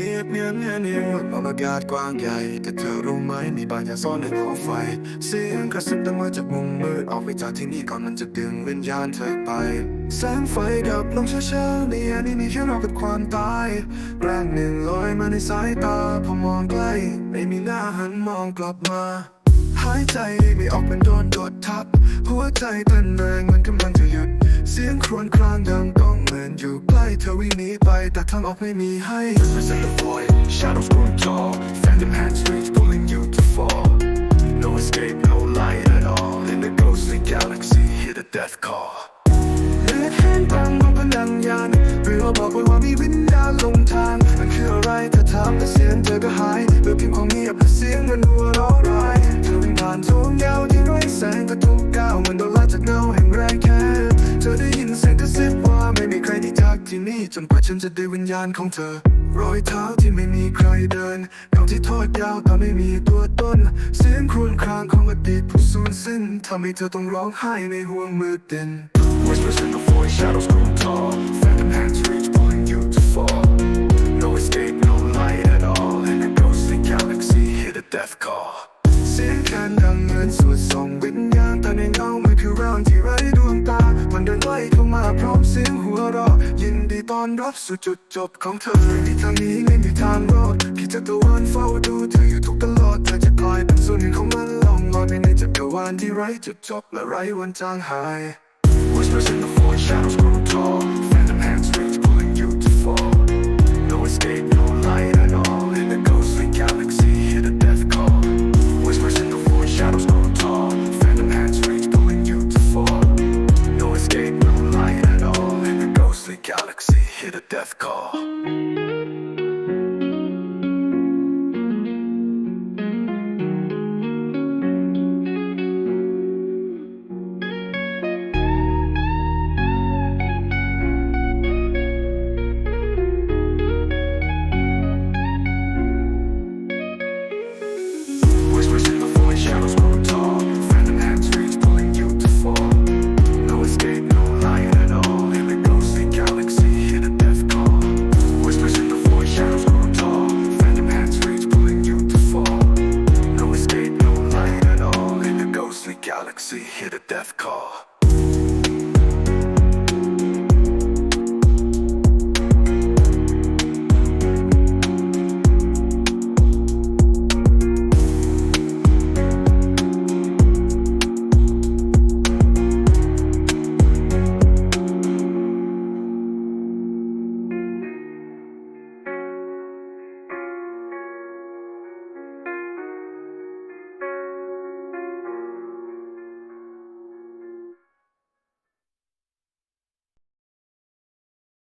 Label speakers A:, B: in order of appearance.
A: เงียบเงียบเงียบเงียบอากาศกว้างใหญ่ แต่เธอรู้ไหมมีบางอย่างซ่อนในดวไฟ เสียงกระซิบดังมาจากมุมมืดออกไปจากที่นี่ก่อนมันจะดึงวิญญาณเธอไป แสงไฟดับลงช้าๆในอันนี้มีแค่เรากับความตายแรงหนึ่งลอยมาในสายตาพอมองใกล้ ไม่มีหน้าหันมองกลับมา หายใจไม่ออกมันโดนกดทับ หัวใจเต้นแรงมันกำลัง เสียงครวญครางดังก้องเหมือนอยู่ใกล้เธอวิ่งหนีไปแต่ทางออกไม่มีให้ Whispers in the void shadows growing tall phantom hands reach pulling you to fall no escape no light at all in the ghostly galaxy hear the death call เลือดแห้งตามของพลังยานเรือบอกไว้ว่ามีวิญญาณลงทางมันคืออะไรถ้าถามแต่เสียงเธอก็หายเหลือเพียงความเงียบและเสียงมันหัวเราะร้ายเธอวิ่งผ่านทุ่ง นี่จนกว่าฉันจะได้วิญญาณของเธอ รอยเท้าที่ไม่มีใครเดินเงาที่ทอดยาวแต่ไม่มีตัวตน เสียงครวญครางของอดีตผู้สูญสิ้นทำให้เธอต้องร้องไห้ในห่วงมืดดิน Whispers in the void, shadows grow tall Phantom hands reach, pulling you to fall No escape, no light at all In a ghostly galaxy, hear the death call เสียงแคนดังเหมือนสวดส่องวิญ อนรับสู่จุดจบของเธอที่ทางนี้ไม่มีทางรอดที่จะตะวันเฝ้าดูเธออยู่ทุกตลอดเธอจะกลายเป็นส่วนหนึ่งของมันลองลอยไปในจักรวาลที่ไร้จุดจบและไร้วันจางหาย Whispers in the void, shadows grow tall the death call. galaxy hit a death call.